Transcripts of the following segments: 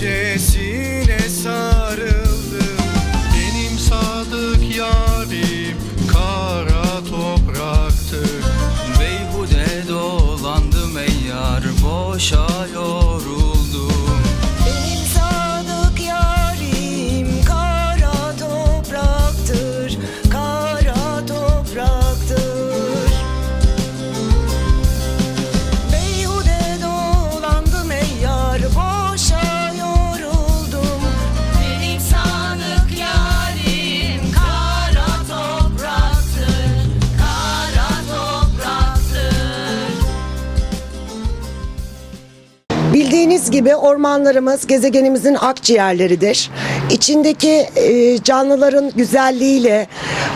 nicesine sarıldım. Benim sadık yarim kara topraktır. Beyhude dolandım ey yar boşa yoruldum Bildiğiniz gibi ormanlarımız gezegenimizin akciğerleridir. İçindeki e, canlıların güzelliğiyle,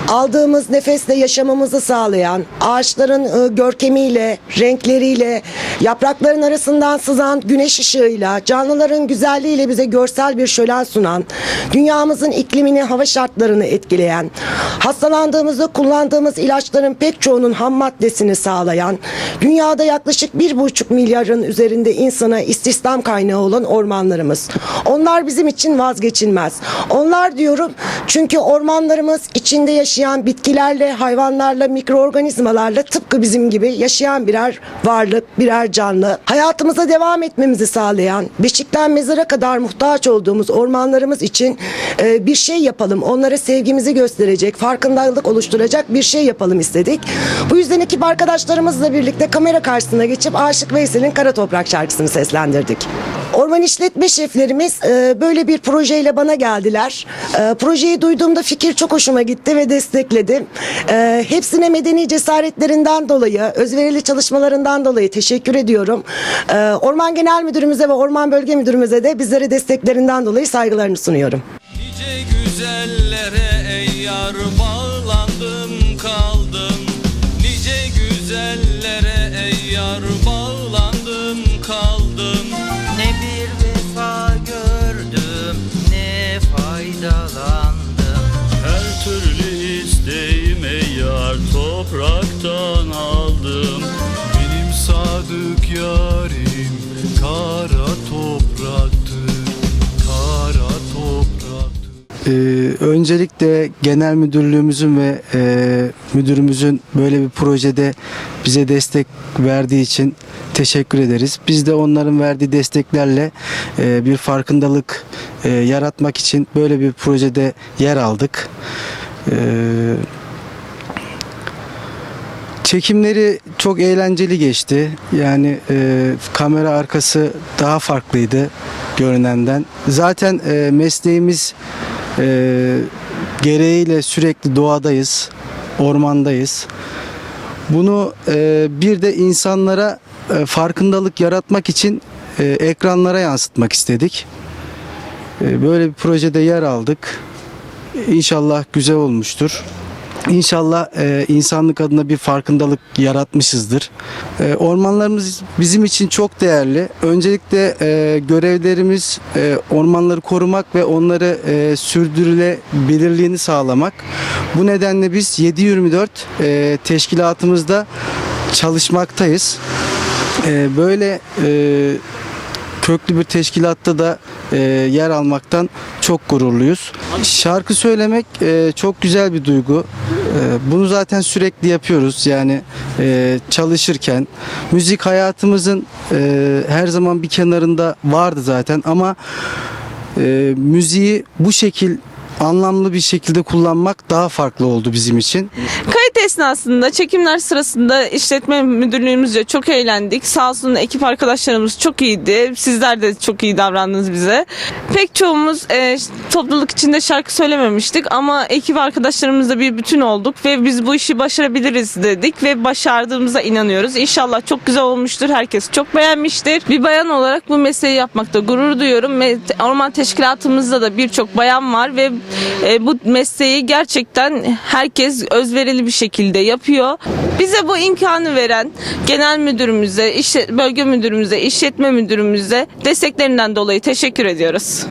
aldığımız nefesle yaşamamızı sağlayan, ağaçların e, görkemiyle, renkleriyle, yaprakların arasından sızan güneş ışığıyla, canlıların güzelliğiyle bize görsel bir şölen sunan, dünyamızın iklimini, hava şartlarını etkileyen, hastalandığımızda kullandığımız ilaçların pek çoğunun ham maddesini sağlayan, dünyada yaklaşık bir buçuk milyarın üzerinde insana istihdam kaynağı olan ormanlarımız. Onlar bizim için vazgeçilmez. Onlar diyorum çünkü ormanlarımız içinde yaşayan bitkilerle, hayvanlarla, mikroorganizmalarla tıpkı bizim gibi yaşayan birer varlık, birer canlı. Hayatımıza devam etmemizi sağlayan, beşikten mezara kadar muhtaç olduğumuz ormanlarımız için e, bir şey yapalım. Onlara sevgimizi gösterecek, farkındalık oluşturacak bir şey yapalım istedik. Bu yüzden ekip arkadaşlarımızla birlikte kamera karşısına geçip Aşık Veysel'in Kara Toprak şarkısını seslendirdik. Orman işletme şeflerimiz e, böyle bir projeyle bana geldiler. E, projeyi duyduğumda fikir çok hoşuma gitti ve destekledim. E, hepsine medeni cesaretlerinden dolayı, özverili çalışmalarından dolayı teşekkür ediyorum. E, Orman Genel Müdürümüze ve Orman Bölge Müdürümüze de bizlere desteklerinden dolayı saygılarını sunuyorum. Nice güzellere ey yar bağlandım Ee, öncelikle genel müdürlüğümüzün ve e, müdürümüzün böyle bir projede bize destek verdiği için teşekkür ederiz. Biz de onların verdiği desteklerle e, bir farkındalık e, yaratmak için böyle bir projede yer aldık. Ee, Çekimleri çok eğlenceli geçti. Yani e, kamera arkası daha farklıydı görünenden. Zaten e, mesleğimiz e, gereğiyle sürekli doğadayız, ormandayız. Bunu e, bir de insanlara e, farkındalık yaratmak için e, ekranlara yansıtmak istedik. E, böyle bir projede yer aldık. İnşallah güzel olmuştur. İnşallah e, insanlık adına bir farkındalık yaratmışızdır. E, ormanlarımız bizim için çok değerli. Öncelikle e, görevlerimiz e, ormanları korumak ve onları e, sürdürülebilirliğini sağlamak. Bu nedenle biz 7-24 e, teşkilatımızda çalışmaktayız. E, böyle e, köklü bir teşkilatta da e, yer almaktan çok gururluyuz. Şarkı söylemek e, çok güzel bir duygu. E, bunu zaten sürekli yapıyoruz. Yani çalışırken müzik hayatımızın her zaman bir kenarında vardı zaten ama müziği bu şekil anlamlı bir şekilde kullanmak daha farklı oldu bizim için. Kayıt esnasında çekimler sırasında işletme müdürlüğümüzce çok eğlendik. Sağ olsun ekip arkadaşlarımız çok iyiydi. Sizler de çok iyi davrandınız bize. Pek çoğumuz e, topluluk içinde şarkı söylememiştik ama ekip arkadaşlarımızla bir bütün olduk ve biz bu işi başarabiliriz dedik ve başardığımıza inanıyoruz. İnşallah çok güzel olmuştur. Herkes çok beğenmiştir. Bir bayan olarak bu mesleği yapmakta gurur duyuyorum. Orman teşkilatımızda da birçok bayan var ve e, bu mesleği gerçekten herkes özverili bir şekilde yapıyor. Bize bu imkanı veren genel müdürümüze, işlet, bölge müdürümüze, işletme müdürümüze desteklerinden dolayı teşekkür ediyoruz.